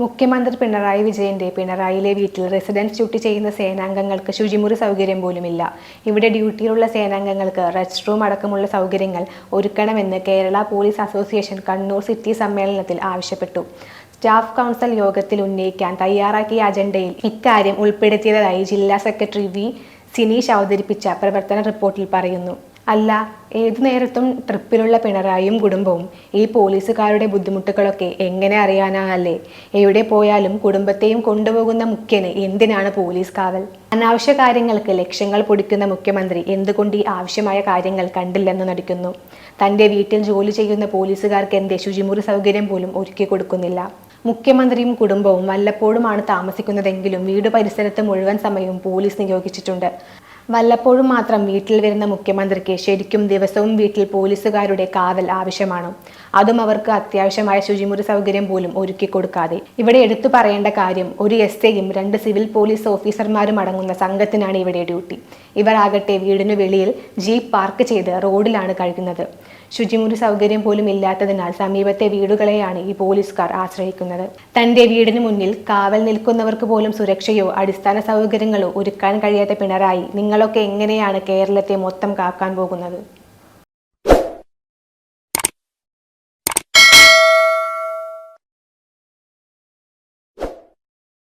മുഖ്യമന്ത്രി പിണറായി വിജയന്റെ പിണറായിയിലെ വീട്ടിൽ റെസിഡൻസ് ഡ്യൂട്ടി ചെയ്യുന്ന സേനാംഗങ്ങൾക്ക് ശുചിമുറി സൗകര്യം പോലുമില്ല. ഇവിടെ ഡ്യൂട്ടിയിലുള്ള സേനാംഗങ്ങൾക്ക് റെസ്റ്റ് റൂം അടക്കമുള്ള സൗകര്യങ്ങൾ ഒരുക്കണമെന്ന് Kerala police association Kannur city സമ്മേളനത്തിൽ ആവശ്യപ്പെട്ടു. സ്റ്റാഫ് കൗൺസിൽ യോഗത്തിൽ ഉന്നയിക്കാൻ തയ്യാറാക്കിയ അജണ്ടയിൽ ഇക്കാര്യം ഉൾപ്പെടുത്തിയതായി ജില്ലാ സെക്രട്ടറി വി. സിനീഷ് അവതരിപ്പിച്ച പ്രവർത്തന റിപ്പോർട്ടിൽ പറയുന്നു. അല്ല ഏതു നേരത്തും ട്രിപ്പിലുള്ള പിണറായിയും കുടുംബവും ഈ പോലീസുകാരുടെ ബുദ്ധിമുട്ടുകളൊക്കെ എങ്ങനെ അറിയാനാണല്ലേ എവിടെ പോയാലും കുടുംബത്തെയും കൊണ്ടുപോകുന്ന മുഖ്യന് എന്തിനാണ് പോലീസ് കാവൽ? അനാവശ്യ കാര്യങ്ങൾക്ക് ലക്ഷ്യങ്ങൾ പൊടിക്കുന്ന മുഖ്യമന്ത്രി എന്തുകൊണ്ട് ഈ ആവശ്യമായ കാര്യങ്ങൾ കണ്ടില്ലെന്ന് നടിക്കുന്നു? തന്റെ വീട്ടിൽ ജോലി ചെയ്യുന്ന പോലീസുകാർക്ക് എന്തേ ശുചിമുറി സൗകര്യം പോലും ഒരുക്കി കൊടുക്കുന്നില്ല? മുഖ്യമന്ത്രിയും കുടുംബവും വല്ലപ്പോഴുമാണ് താമസിക്കുന്നതെങ്കിലും വീട് പരിസരത്ത് മുഴുവൻ സമയവും പോലീസ് നിയോഗിച്ചിട്ടുണ്ട്. വല്ലപ്പോഴും മാത്രം വീട്ടിൽ വരുന്ന മുഖ്യമന്ത്രിക്ക് ശരിക്കും ദിവസവും വീട്ടിൽ പോലീസുകാരുടെ കാവൽ ആവശ്യമാണ്. അതും അവർക്ക് അത്യാവശ്യമായ ശുചിമുറി സൗകര്യം പോലും ഒരുക്കി കൊടുക്കാതെ. ഇവിടെ എടുത്തു പറയേണ്ട കാര്യം ഒരു എസ് ഐയും രണ്ട് സിവിൽ പോലീസ് ഓഫീസർമാരും അടങ്ങുന്ന സംഘത്തിനാണ് ഇവിടെ ഡ്യൂട്ടി. ഇവർ ആകട്ടെ വീടിനു വെളിയിൽ ജീപ്പ് പാർക്ക് ചെയ്ത് റോഡിലാണ് കഴിക്കുന്നത് ശുചിമുറി സൗകര്യം പോലും ഇല്ലാത്തതിനാൽ സമീപത്തെ വീടുകളെയാണ് ഈ പോലീസുകാർ ആശ്രയിക്കുന്നത്. തന്റെ വീടിന് മുന്നിൽ കാവൽ നിൽക്കുന്നവർക്ക് പോലും സുരക്ഷയോ അടിസ്ഥാന സൗകര്യങ്ങളോ ഒരുക്കാൻ കഴിയാത്ത പിണറായി നിങ്ങളൊക്കെ എങ്ങനെയാണ് കേരളത്തെ മൊത്തം കാക്കാൻ പോകുന്നത്?